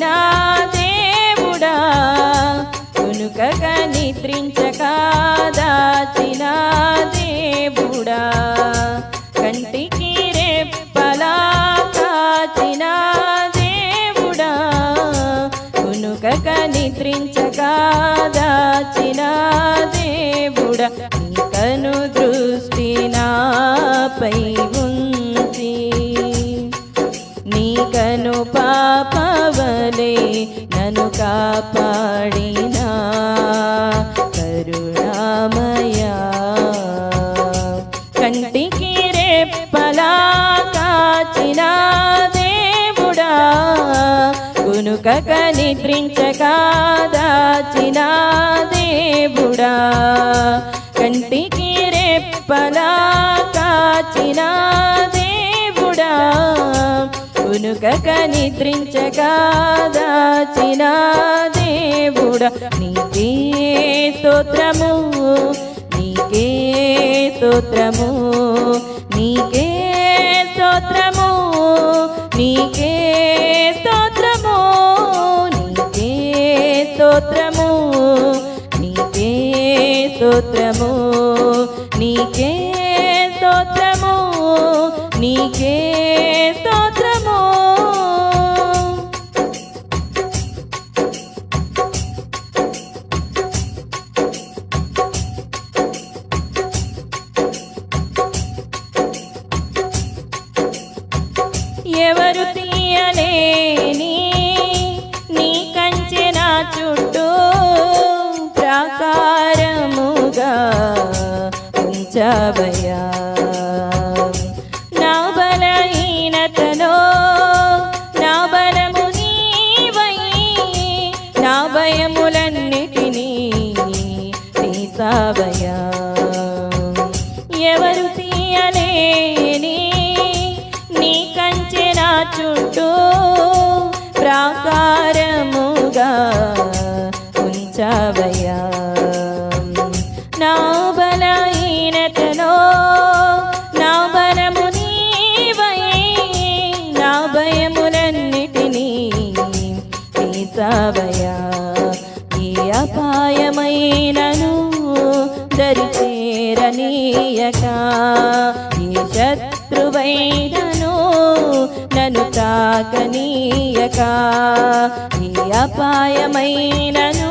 నా దేవుడా ఉనుకక నిద్రించక దాచిన దేవుడా. కంటికి రెప్పలా కాచిన దేవుడా ఉనుకక నిద్రించక దాచిన దేవుడా. కను దృష్టి నాపై ఉంది నీ పాప పాపవలే నన్ను కాపాడినా కరుణామయ. కంటికి రెప్పలా కాచిన దేవుడా కునుకక నిద్రించగా దాచిన దేవుడా. కంటికి రెప్పలా కాచిన దేవుడా కునుకక నిద్రించగా దాచిన దేవుడా నీకే స్తోత్రము నీకే స్తోత్రము నీకే స్తోత్రము నీకే స్తోత్రము నీకే స్తోత్రము నీకే స్తోత్రము నీకే నీ చుట్టూ ప్రాకారముగా ఉంచబయ్యా చుట్టూ ప్రాకారముగా ఉంచవయ్యా నా బలహీనతలో నా బలము నీవై నా భయములన్నిటినీ తీసవయ్యా. ఈ అపాయమైనను దరిచేరనీయక ఈ శత్రువైనను నన్ను తాకనీయక. ఈ అపాయమైనను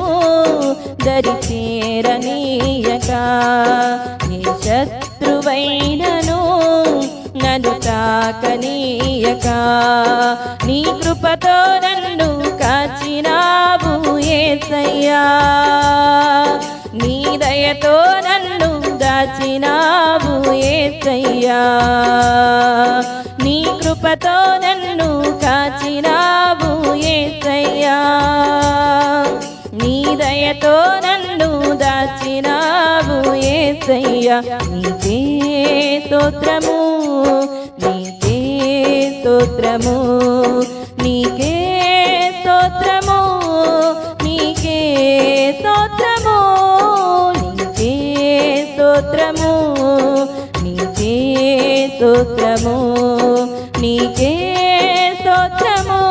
దరిచేరనీయక ఈ శత్రువైనను నన్ను తాకనీయక. నీ కృపతో నన్ను కాచినావు ఏసయ్యా. నీ దయతో నన్ను దాచినావు ఏసయ్యా. నీ కృపతో నన్ను కాచినావు ఏసయ్యా. నీ దయతో నన్ను దాచినావు ఏసయ్యా. నీకే స్తోత్రము నీకే స్తోత్రము. స్తోత్రము. నీకే స్తోత్రము.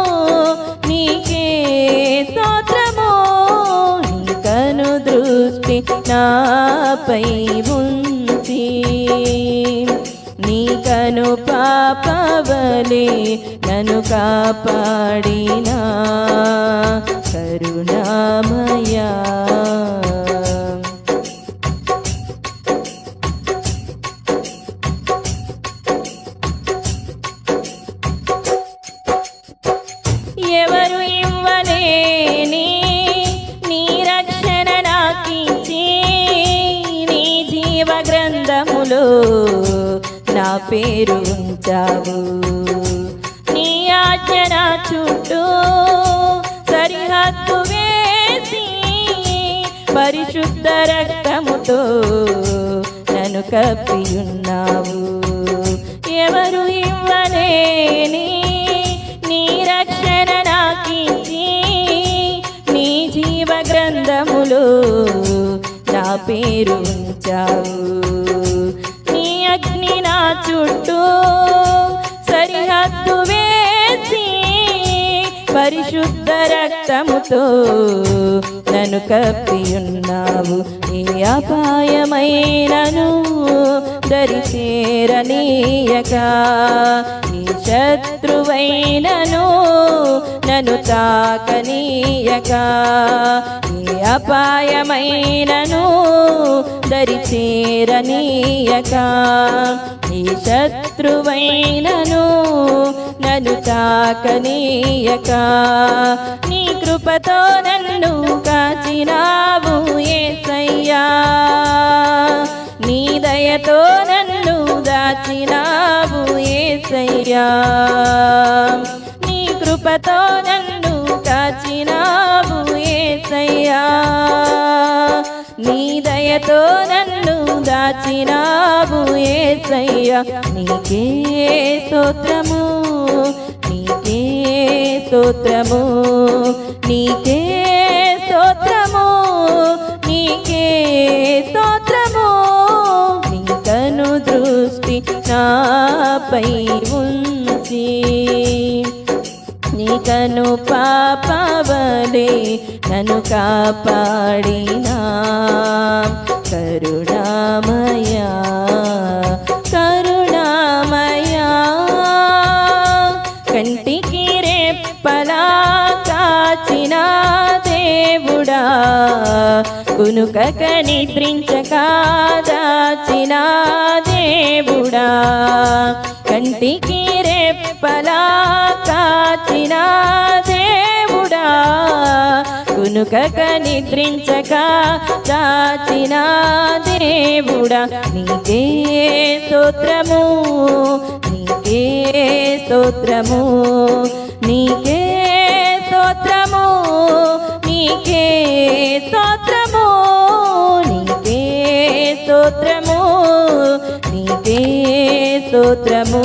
నీకే స్తోత్రము. నీకను దృష్టి నాపై ఉంచి. నీకను పాపవలే నన్ను కాపాడినా. కరుణామయా. పేరు ఉంచావు. నీ ఆజ్ఞ చుట్టూ సరిహద్దు వేసి పరిశుద్ధ రక్తముతో నన్ను కప్పియున్నావు. ఎవరు ఇవ్వలేని నీ రక్షణ నాకించి నీ జీవ గ్రంథములో నా పేరు ఉంచావు. సరిహద్దు వేసి పరిశుద్ధ రక్తముతో నన్ను కప్పియున్నావు. ఏ అపాయమైనను దరిచేరనీయక. ఏ శత్రువైనను నన్ను తాకనీయక. ఏ అపాయమైనను దరి నీ శత్రువైనను నన్ను తాకనీయక నీ కృపతో నన్ను కాచినావు ఏసయ్యా. నీ దయతో నన్ను దాచినావు ఏసయ్యా. నీ కృపతో నన్ను కాచినావు ఏసయ్యా. నీ దయతో నన్ను దాచినావు ఏసయ్యా. నీకే స్తోత్రము నీకే స్తోత్రము నీకే స్తోత్రము నీకే స్తోత్రము. నీకను దృష్టి నాపై ఉంచి నీకను పాపవలే నన్ను కాపాడినా. కరుణామయా కరుణామయా. కంటికి రెప్పలా కాచిన దేవుడా. కునుకక నిద్రించక దాచిన దేవుడా. కంటికి రెప్పలా కాచిన దేవుడా. కునుకక నిద్రించక చాచిన దేవుడా. నీకే స్తోత్రము నీకే స్తోత్రము నీకే స్తోత్రము నీకే స్తోత్రము నీకే స్తోత్రము నీకే స్తోత్రము.